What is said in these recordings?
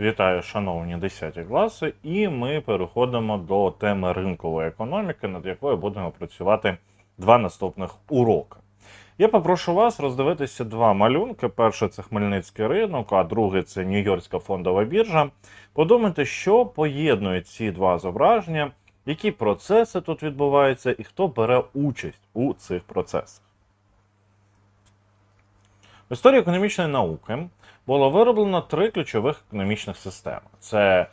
Вітаю, шановні 10 класи, і ми переходимо до теми ринкової економіки, над якою будемо працювати два наступних уроки. Я попрошу вас роздивитися два малюнки. Перший це Хмельницький ринок, а другий це Нью-Йоркська фондова біржа. Подумайте, що поєднує ці два зображення, які процеси тут відбуваються і хто бере участь у цих процесах. В історії економічної науки було вироблено три ключових економічних системи: це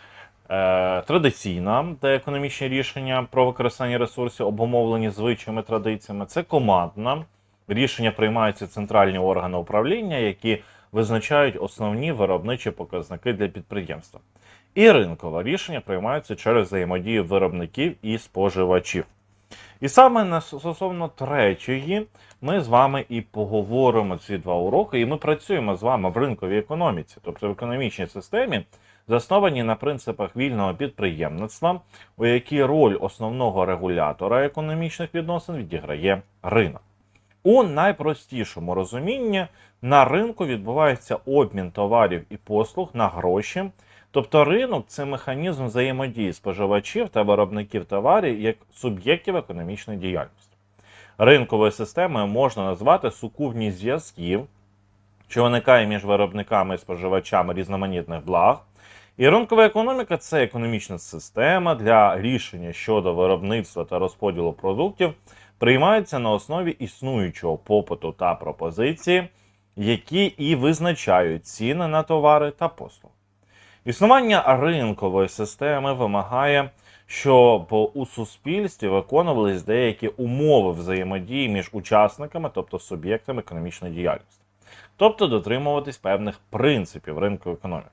е, традиційна, де економічні рішення про використання ресурсів обумовлені звичайними традиціями, це командна. Рішення приймаються центральні органи управління, які визначають основні виробничі показники для підприємства. І ринкове рішення приймаються через взаємодію виробників і споживачів. І саме стосовно третьої ми з вами і поговоримо ці два уроки, і ми працюємо з вами в ринковій економіці, тобто в економічній системі, заснованій на принципах вільного підприємництва, у якій роль основного регулятора економічних відносин відіграє ринок. У найпростішому розумінні на ринку відбувається обмін товарів і послуг на гроші. Тобто ринок це механізм взаємодії споживачів та виробників товарів як суб'єктів економічної діяльності. Ринковою системою можна назвати сукупність зв'язків, що виникає між виробниками і споживачами різноманітних благ. І ринкова економіка це економічна система для рішення щодо виробництва та розподілу продуктів, приймається на основі існуючого попиту та пропозиції, які і визначають ціни на товари та послуги. Існування ринкової системи вимагає, щоб у суспільстві виконувались деякі умови взаємодії між учасниками, тобто суб'єктами економічної діяльності, тобто дотримуватись певних принципів ринку економіки.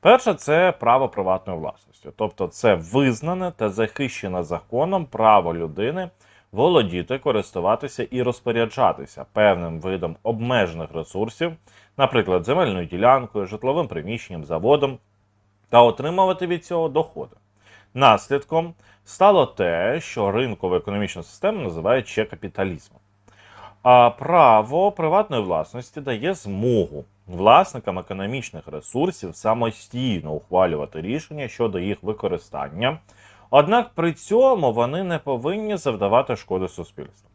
Перше це право приватної власності, тобто це визнане та захищене законом право людини володіти, користуватися і розпоряджатися певним видом обмежених ресурсів, наприклад, земельною ділянкою, житловим приміщенням, заводом, та отримувати від цього доходи. Наслідком стало те, що ринкову економічну систему називають ще капіталізмом. А право приватної власності дає змогу власникам економічних ресурсів самостійно ухвалювати рішення щодо їх використання, однак при цьому вони не повинні завдавати шкоди суспільству.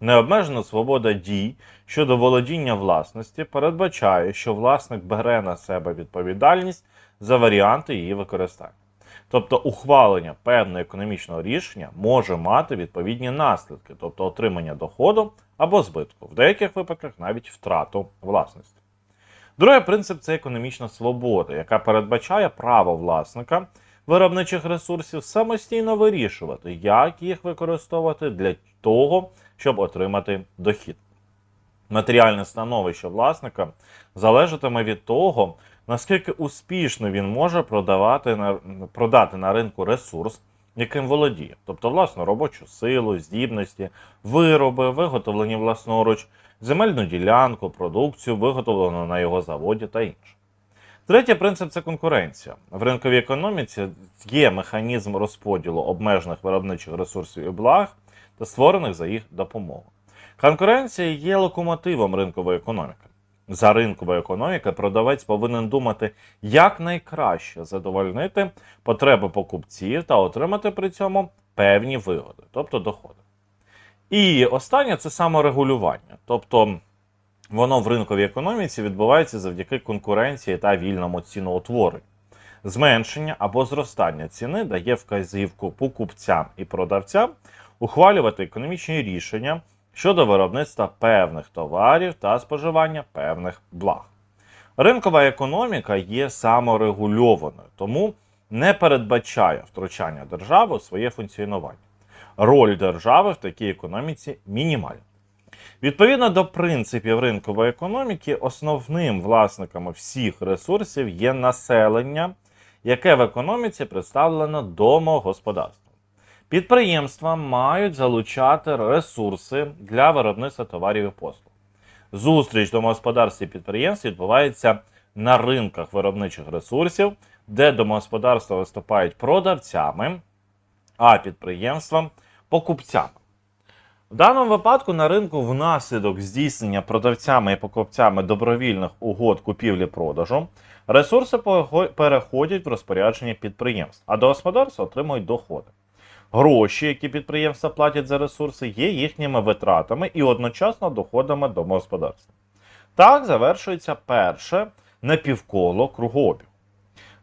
Необмежена свобода дій щодо володіння власності передбачає, що власник бере на себе відповідальність за варіанти її використання. Тобто ухвалення певного економічного рішення може мати відповідні наслідки, тобто отримання доходу або збитку, в деяких випадках навіть втрату власності. Другий принцип це економічна свобода, яка передбачає право власника виробничих ресурсів самостійно вирішувати, як їх використовувати для того, щоб отримати дохід. Матеріальне становище власника залежатиме від того, наскільки успішно він може продавати на, продати на ринку ресурс, яким володіє, тобто власну робочу силу, здібності, вироби, виготовлені власноруч, земельну ділянку, продукцію, виготовлену на його заводі та інше. Третій принцип це конкуренція. В ринковій економіці є механізм розподілу обмежених виробничих ресурсів і благ та створених за їх допомогою. Конкуренція є локомотивом ринкової економіки. За ринковою економікою продавець повинен думати, як найкраще задовольнити потреби покупців та отримати при цьому певні вигоди, тобто доходи. І останнє це саморегулювання. Тобто воно в ринковій економіці відбувається завдяки конкуренції та вільному ціноутворенню. Зменшення або зростання ціни дає вказівку покупцям і продавцям ухвалювати економічні рішення щодо виробництва певних товарів та споживання певних благ. Ринкова економіка є саморегульованою, тому не передбачає втручання держави у своє функціонування. Роль держави в такій економіці мінімальна. Відповідно до принципів ринкової економіки, основним власниками всіх ресурсів є населення, яке в економіці представлено домогосподарством. Підприємства мають залучати ресурси для виробництва товарів і послуг. Зустріч домогосподарств і підприємств відбувається на ринках виробничих ресурсів, де домогосподарства виступають продавцями, а підприємства покупцями. В даному випадку на ринку внаслідок здійснення продавцями і покупцями добровільних угод купівлі-продажу ресурси переходять в розпорядження підприємств, а до господарства отримують доходи. Гроші, які підприємства платять за ресурси, є їхніми витратами і одночасно доходами домогосподарства. Так завершується перше напівколо кругообігу.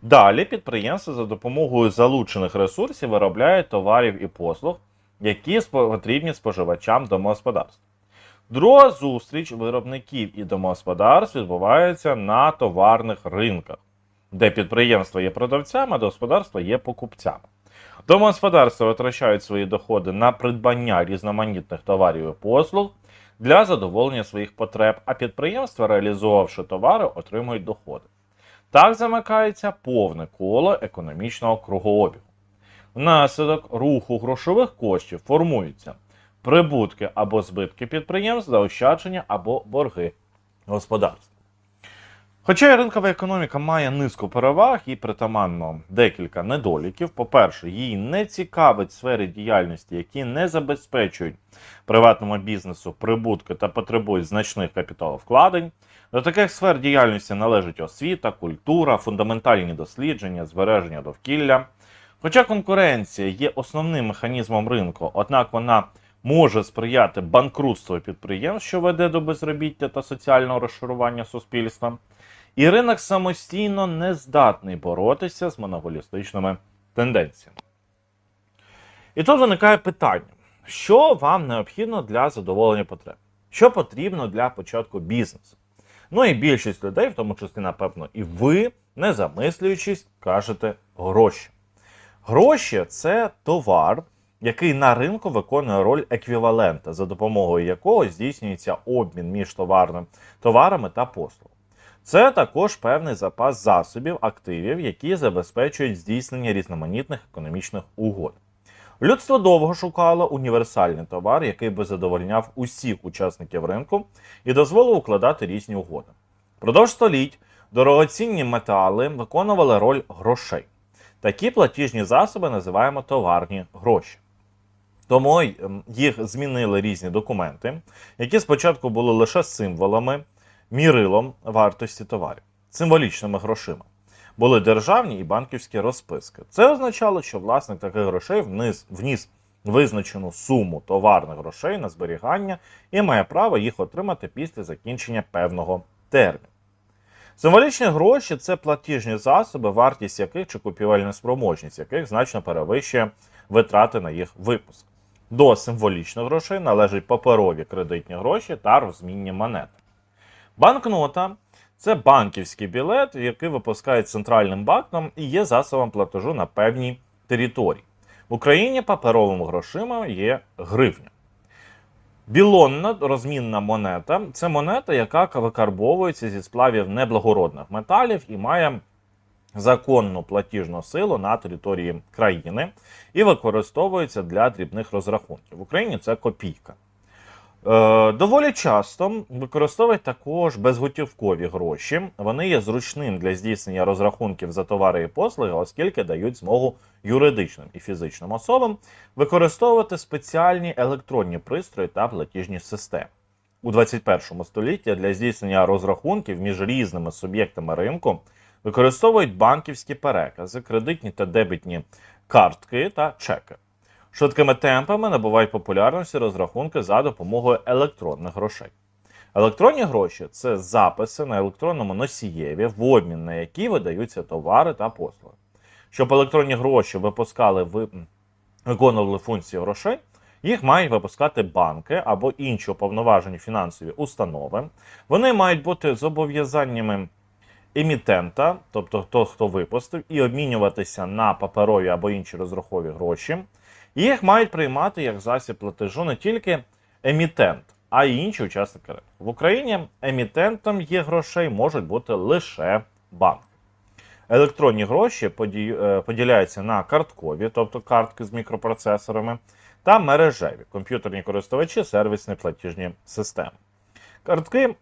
Далі підприємства за допомогою залучених ресурсів виробляють товарів і послуг, які потрібні споживачам домогосподарств. Друга зустріч виробників і домогосподарств відбувається на товарних ринках, де підприємства є продавцями, а господарства є покупцями. Домогосподарства витрачають свої доходи на придбання різноманітних товарів і послуг для задоволення своїх потреб, а підприємства, реалізувавши товари, отримують доходи. Так замикається повне коло економічного кругообігу. Внаслідок руху грошових коштів формуються прибутки або збитки підприємств, заощадження або борги господарств. Хоча ринкова економіка має низку переваг і притаманно декілька недоліків. По-перше, її не цікавить сфери діяльності, які не забезпечують приватному бізнесу прибутки та потребують значних капіталовкладень. До таких сфер діяльності належать освіта, культура, фундаментальні дослідження, збереження довкілля. Хоча конкуренція є основним механізмом ринку, однак вона може сприяти банкрутству підприємств, що веде до безробіття та соціального розшарування суспільства. І ринок самостійно не здатний боротися з монополістичними тенденціями. І тут виникає питання: що вам необхідно для задоволення потреб? Що потрібно для початку бізнесу? Ну і більшість людей, в тому числі, напевно, і ви, не замислюючись, кажете гроші. Гроші це товар, який на ринку виконує роль еквівалента, за допомогою якого здійснюється обмін між товарним, товарами та послугами. Це також певний запас засобів, активів, які забезпечують здійснення різноманітних економічних угод. Людство довго шукало універсальний товар, який би задовольняв усіх учасників ринку і дозволив укладати різні угоди. Продовж століть дорогоцінні метали виконували роль грошей. Такі платіжні засоби називаємо товарні гроші. Тому ем, їх змінили різні документи, які спочатку були лише символами, мірилом вартості товарів, символічними грошима. Були державні і банківські розписки. Це означало, що власник таких грошей вниз, вніс визначену суму товарних грошей на зберігання і має право їх отримати після закінчення певного терміну. Символічні гроші це платіжні засоби, вартість яких чи купівельна спроможність яких значно перевищує витрати на їх випуск. До символічних грошей належать паперові кредитні гроші та розмінні монети. Банкнота це банківський білет, який випускає центральним банком і є засобом платежу на певній території. В Україні паперовими грошима є гривня. Білонна розмінна монета це монета, яка викарбовується зі сплавів неблагородних металів і має законну платіжну силу на території країни і використовується для дрібних розрахунків. В Україні це копійка. Е, доволі часто використовують також безготівкові гроші. Вони є зручним для здійснення розрахунків за товари і послуги, оскільки дають змогу юридичним і фізичним особам використовувати спеціальні електронні пристрої та платіжні системи. У 21 столітті для здійснення розрахунків між різними суб'єктами ринку використовують банківські перекази, кредитні та дебітні картки та чеки. Швидкими темпами набувають популярності розрахунки за допомогою електронних грошей. Електронні гроші це записи на електронному носієві, в обмін на які видаються товари та послуги. Щоб електронні гроші випускали ви- виконували функції грошей, їх мають випускати банки або інші уповноважені фінансові установи. Вони мають бути зобов'язаннями емітента, тобто хто хто випустив, і обмінюватися на паперові або інші розрахові гроші. Їх мають приймати як засіб платежу не тільки емітент, а й інші учасники ринку. В Україні емітентом є грошей можуть бути лише банки. Електронні гроші е, поділяються на карткові, тобто картки з мікропроцесорами, та мережеві комп'ютерні користувачі, сервісні платіжні системи. Картки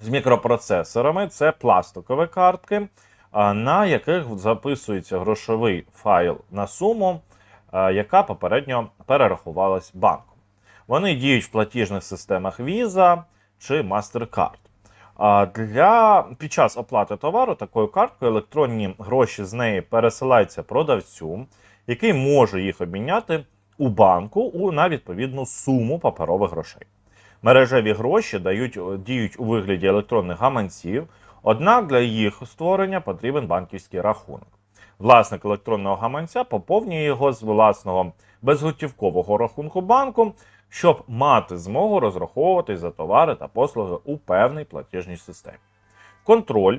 з мікропроцесорами це пластикові картки, на яких записується грошовий файл на суму, яка попередньо перерахувалась банком. Вони діють в платіжних системах Visa чи MasterCard. Для під час оплати товару такою карткою електронні гроші з неї пересилаються продавцю, який може їх обміняти у банку на відповідну суму паперових грошей. Мережеві гроші дають діють у вигляді електронних гаманців, однак для їх створення потрібен банківський рахунок. Власник електронного гаманця поповнює його з власного безготівкового рахунку банку, щоб мати змогу розраховуватись за товари та послуги у певній платіжній системі. Контроль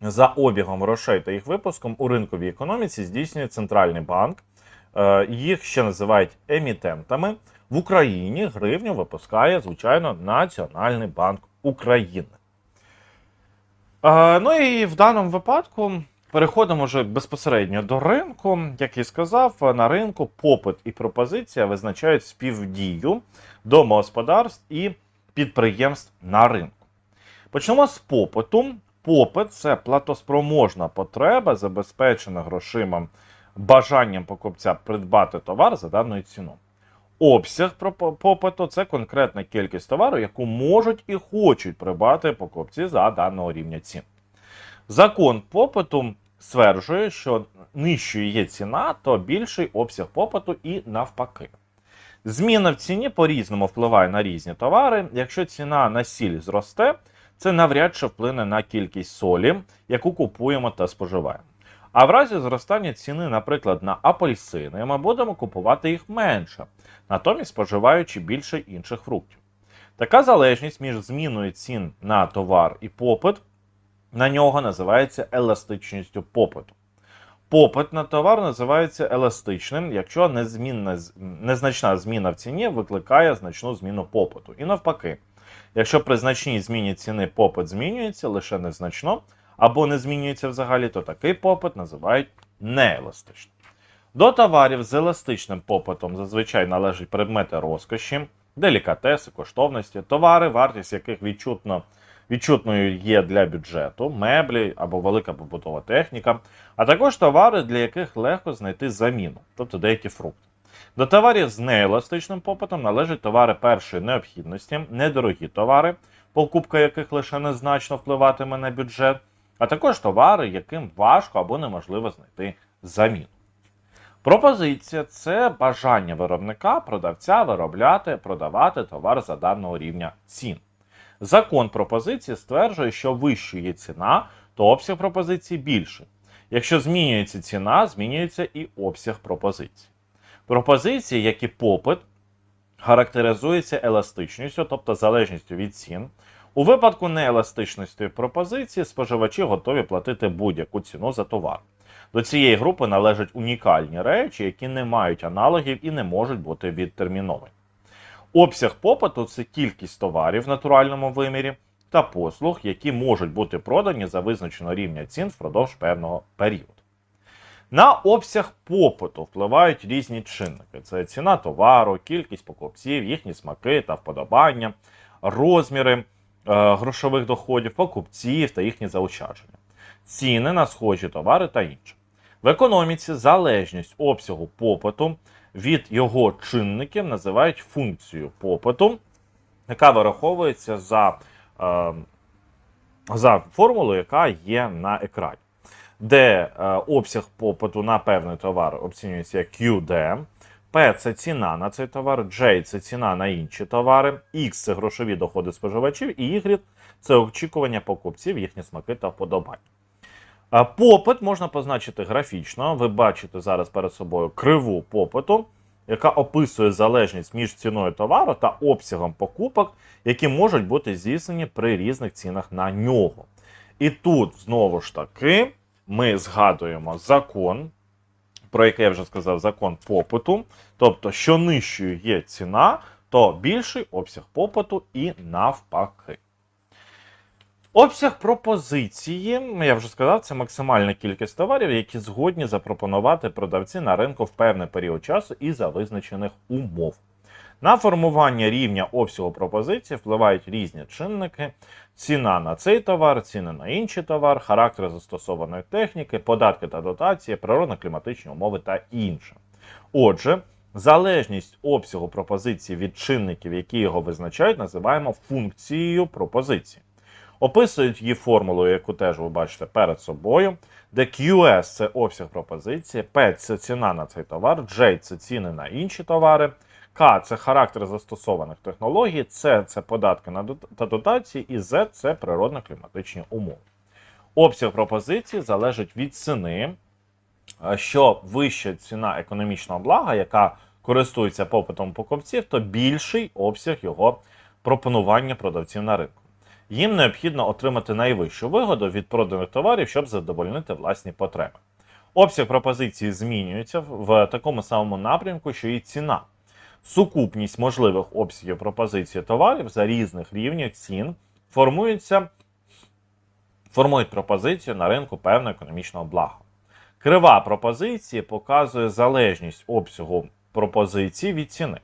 за обігом грошей та їх випуском у ринковій економіці здійснює центральний банк. Е, Їх ще називають емітентами. В Україні гривню випускає, звичайно, Національний банк України. Е, Ну і в даному випадку переходимо вже безпосередньо до ринку. Як і сказав, на ринку попит і пропозиція визначають співдію домогосподарств і підприємств на ринку. Почнемо з попиту. Попит це платоспроможна потреба, забезпечена грошима бажанням покупця придбати товар за даною ціною. Обсяг попиту це конкретна кількість товару, яку можуть і хочуть придбати покупці за даного рівня цін. Закон попиту стверджує, що нижчою є ціна, то більший обсяг попиту і навпаки. Зміна в ціні по-різному впливає на різні товари. Якщо ціна на сіль зросте, це навряд чи вплине на кількість солі, яку купуємо та споживаємо. А в разі зростання ціни, наприклад, на апельсини, ми будемо купувати їх менше, натомість споживаючи більше інших фруктів. Така залежність між зміною цін на товар і попит на нього називається еластичністю попиту. Попит на товар називається еластичним, якщо незмінна, незначна зміна в ціні викликає значну зміну попиту. І навпаки, якщо при значній зміні ціни попит змінюється лише незначно або не змінюється взагалі, то такий попит називають нееластичним. До товарів з еластичним попитом зазвичай належать предмети розкоші, делікатеси, коштовності, товари, вартість яких відчутно, відчутною є для бюджету, меблі або велика побутова техніка, а також товари, для яких легко знайти заміну, тобто деякі фрукти. До товарів з нееластичним попитом належать товари першої необхідності, недорогі товари, покупка яких лише незначно впливатиме на бюджет, а також товари, яким важко або неможливо знайти заміну. Пропозиція це бажання виробника, продавця виробляти, продавати товар за даного рівня цін. Закон пропозиції стверджує, що вищою є ціна, то обсяг пропозиції більший. Якщо змінюється ціна, змінюється і обсяг пропозиції. Пропозиції, як і попит, характеризуються еластичністю, тобто залежністю від цін. У випадку нееластичності пропозиції споживачі готові платити будь-яку ціну за товар. До цієї групи належать унікальні речі, які не мають аналогів і не можуть бути відтерміновані. Обсяг попиту це кількість товарів в натуральному вимірі та послуг, які можуть бути продані за визначеного рівня цін впродовж певного періоду. На обсяг попиту впливають різні чинники: це ціна товару, кількість покупців, їхні смаки та вподобання, розміри е, грошових доходів, покупців та їхні заощадження, ціни на схожі товари та інше. В економіці залежність обсягу попиту від його чинників називають функцією попиту, яка вираховується за, е, за формулою, яка є на екрані, де е, обсяг попиту на певний товар оцінюється як QD, P це ціна на цей товар, J це ціна на інші товари, X це грошові доходи споживачів, і Y це очікування покупців, їхні смаки та вподобання. Попит можна позначити графічно. Ви бачите зараз перед собою криву попиту, яка описує залежність між ціною товару та обсягом покупок, які можуть бути здійснені при різних цінах на нього. І тут знову ж таки ми згадуємо закон, про який я вже сказав, закон попиту. Тобто, що нижчою є ціна, то більший обсяг попиту і навпаки. Обсяг пропозиції, я вже сказав, це максимальна кількість товарів, які згодні запропонувати продавці на ринку в певний період часу і за визначених умов. На формування рівня обсягу пропозиції впливають різні чинники: ціна на цей товар, ціни на інший товар, характер застосованої техніки, податки та дотації, природно-кліматичні умови та інше. Отже, Залежність обсягу пропозиції від чинників, які його визначають, називаємо функцією пропозиції. Описують її формулою, яку теж ви бачите перед собою, де QS це обсяг пропозиції, P це ціна на цей товар, J це ціни на інші товари, К це характер застосованих технологій, С це податки та дотації, і Z це природно-кліматичні умови. Обсяг пропозиції залежить від ціни, що вища ціна економічного блага, яка користується попитом покупців, то більший обсяг його пропонування продавців на ринку. Їм необхідно отримати найвищу вигоду від проданих товарів, щоб задовольнити власні потреби. Обсяг пропозиції змінюється в такому самому напрямку, що і ціна. Сукупність можливих обсягів пропозиції товарів за різних рівнів цін формується, формують пропозицію на ринку певного економічного блага. Крива пропозиції показує залежність обсягу пропозиції від ціни.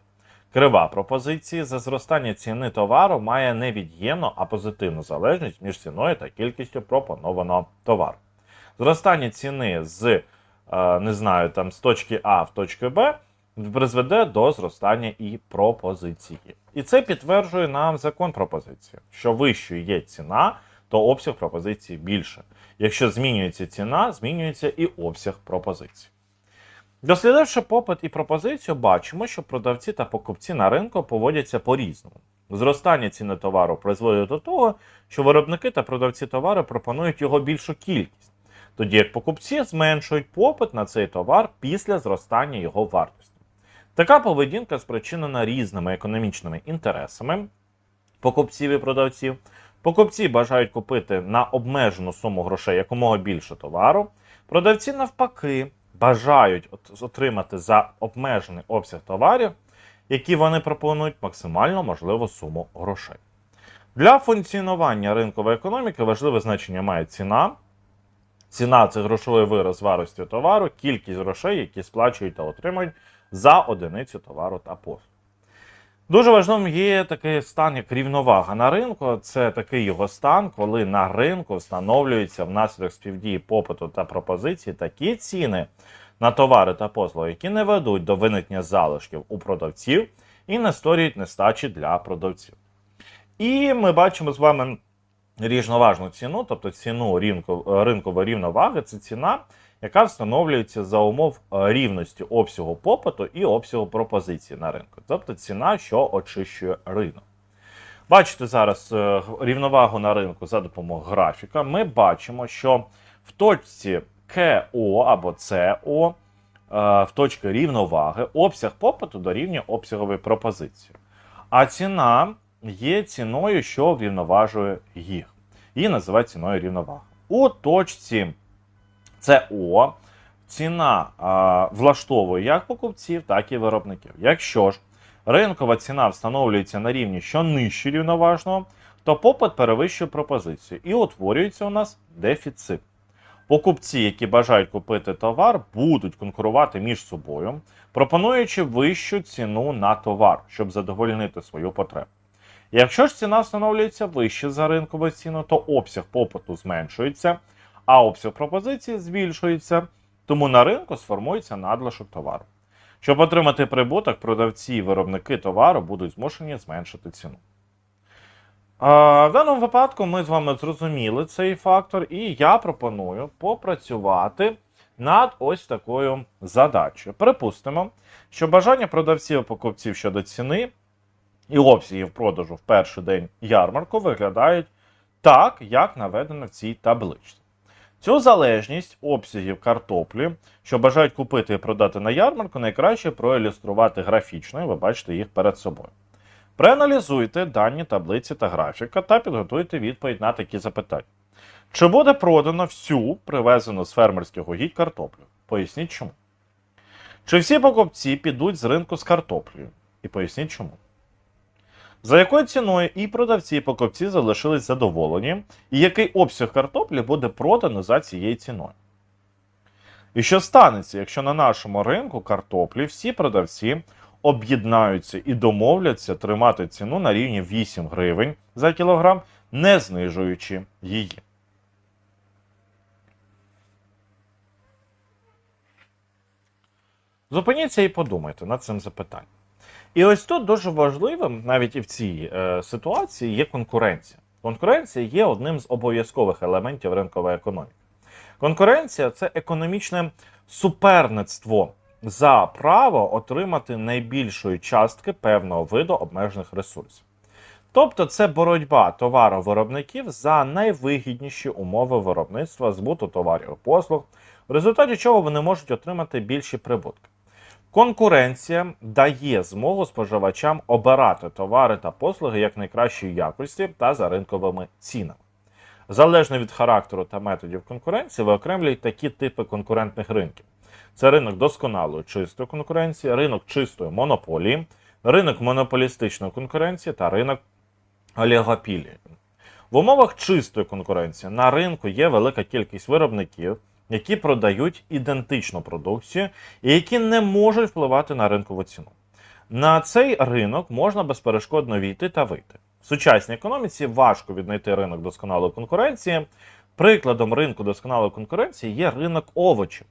Крива пропозиції за зростання ціни товару має не від'ємну, а позитивну залежність між ціною та кількістю пропонованого товару. Зростання ціни з е, не знаю, там з точки А в точку Б призведе до зростання і пропозиції. І це підтверджує нам закон пропозиції, що вищою є ціна, то обсяг пропозиції більше. Якщо змінюється ціна, змінюється і обсяг пропозиції. Дослідивши попит і пропозицію, бачимо, що продавці та покупці на ринку поводяться по-різному. Зростання ціни товару призводить до того, що виробники та продавці товару пропонують його більшу кількість, тоді як покупці зменшують попит на цей товар після зростання його вартості. Така поведінка спричинена різними економічними інтересами покупців і продавців. Покупці бажають купити на обмежену суму грошей якомога більше товару. Продавці, навпаки, бажають отримати за обмежений обсяг товарів, які вони пропонують максимально можливу суму грошей. Для функціонування ринкової економіки важливе значення має ціна. Ціна це грошовий вираз вартості товару, кількість грошей, які сплачують та отримують за одиницю товару та послуг. Дуже важливим є такий стан, як рівновага на ринку. Це такий його стан, коли на ринку встановлюються внаслідок співдії попиту та пропозиції такі ціни на товари та послуги, які не ведуть до виникнення залишків у продавців і не створюють нестачі для продавців. І ми бачимо з вами рівноважну ціну, тобто ціну ринку, ринкової рівноваги, це ціна, яка встановлюється за умов е, рівності обсягу попиту і обсягу пропозиції на ринку. Тобто ціна, що очищує ринок. Бачите зараз е, рівновагу на ринку за допомогою графіка. Ми бачимо, що в точці КО або СО, е, в точці рівноваги, обсяг попиту дорівнює обсяговій пропозиції. А ціна є ціною, що врівноважує їх. Її називають ціною рівноваги. У точці СО ціна а, влаштовує як покупців, так і виробників. Якщо ж ринкова ціна встановлюється на рівні, що нижче рівноважного, то попит перевищує пропозицію і утворюється у нас дефіцит. Покупці, які бажають купити товар, будуть конкурувати між собою, пропонуючи вищу ціну на товар, щоб задовольнити свою потребу. Якщо ж ціна встановлюється вище за ринкову ціну, то обсяг попиту зменшується, а обсяг пропозиції збільшується, тому на ринку сформується надлишок товару. Щоб отримати прибуток, продавці і виробники товару будуть змушені зменшити ціну. В даному випадку ми з вами зрозуміли цей фактор, і я пропоную попрацювати над ось такою задачею. Припустимо, що бажання продавців і покупців щодо ціни і обсягів продажу в перший день ярмарку виглядають так, як наведено в цій табличці. Цю залежність обсягів картоплі, що бажають купити і продати на ярмарку, найкраще проілюструвати графічно, і ви бачите їх перед собою. Проаналізуйте дані таблиці та графіка та підготуйте відповідь на такі запитання. Чи буде продано всю привезену з фермерських угідь картоплю? Поясніть чому. Чи всі покупці підуть з ринку з картоплею? І поясніть чому. За якою ціною і продавці, і покупці залишились задоволені, і який обсяг картоплі буде продано за цією ціною? І що станеться, якщо на нашому ринку картоплі всі продавці об'єднаються і домовляться тримати ціну на рівні 8 гривень за кілограм, не знижуючи її? Зупиніться і подумайте над цим запитанням. І ось тут дуже важливим, навіть і в цій е, ситуації, є конкуренція. Конкуренція є одним з обов'язкових елементів ринкової економіки. Конкуренція це економічне суперництво за право отримати найбільшої частки певного виду обмежених ресурсів. Тобто це боротьба товаровиробників за найвигідніші умови виробництва збуту товарів і послуг, в результаті чого вони можуть отримати більші прибутки. Конкуренція дає змогу споживачам обирати товари та послуги як найкращої якості та за ринковими цінами. Залежно від характеру та методів конкуренції, виокремлюють такі типи конкурентних ринків: це ринок досконалої чистої конкуренції, ринок чистої монополії, ринок монополістичної конкуренції та ринок олігопілії. В умовах чистої конкуренції на ринку є велика кількість виробників, які продають ідентичну продукцію і які не можуть впливати на ринкову ціну. На цей ринок можна безперешкодно війти та вийти. В сучасній економіці важко віднайти ринок досконалої конкуренції. Прикладом ринку досконалої конкуренції є ринок овочів.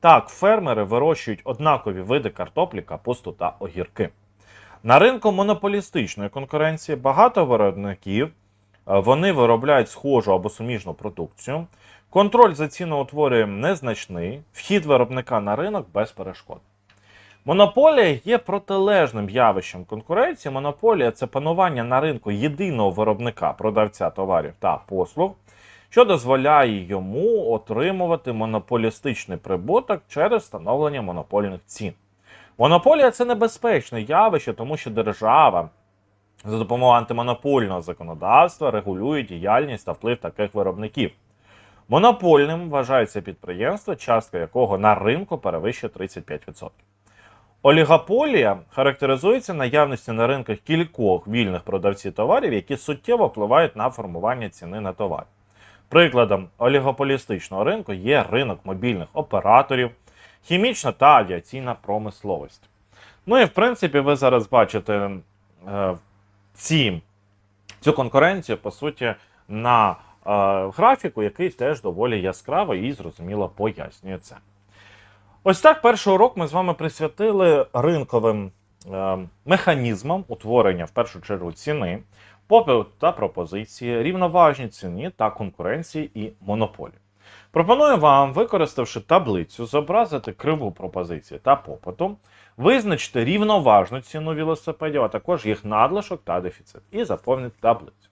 Так, фермери вирощують однакові види картоплі, капусту та огірки. На ринку монополістичної конкуренції багато виробників е, вони виробляють схожу або суміжну продукцію. Контроль за ціноутворенням незначний, вхід виробника на ринок без перешкод. Монополія є протилежним явищем конкуренції. Монополія це панування на ринку єдиного виробника, продавця товарів та послуг, що дозволяє йому отримувати монополістичний прибуток через встановлення монопольних цін. Монополія це небезпечне явище, тому що держава за допомогою антимонопольного законодавства регулює діяльність та вплив таких виробників. Монопольним вважається підприємство, частка якого на ринку перевищує 35%. Олігополія характеризується наявністю на ринках кількох вільних продавців товарів, які суттєво впливають на формування ціни на товар. Прикладом олігополістичного ринку є ринок мобільних операторів, хімічна та авіаційна промисловість. Ну і в принципі, ви зараз бачите е, ці, цю конкуренцію, по суті, на графіку, який теж доволі яскраво і зрозуміло пояснює це. Ось так перший урок ми з вами присвятили ринковим е, механізмам утворення в першу чергу ціни, попиту та пропозиції, рівноважній ціні та конкуренції і монополії. Пропоную вам, використавши таблицю, зобразити криву пропозиції та попиту, визначити рівноважну ціну велосипедів, а також їх надлишок та дефіцит, і заповнити таблицю.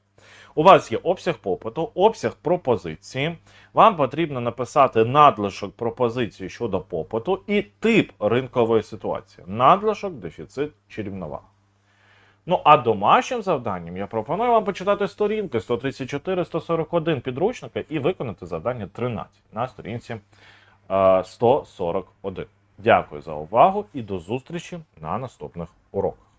У вас є обсяг попиту, обсяг пропозиції. Вам потрібно написати надлишок пропозиції щодо попиту і тип ринкової ситуації: надлишок, дефіцит чи рівновага. Ну, а домашнім завданням я пропоную вам почитати сторінки 134-141 підручника і виконати завдання 13 на сторінці е, 141. Дякую за увагу і до зустрічі на наступних уроках.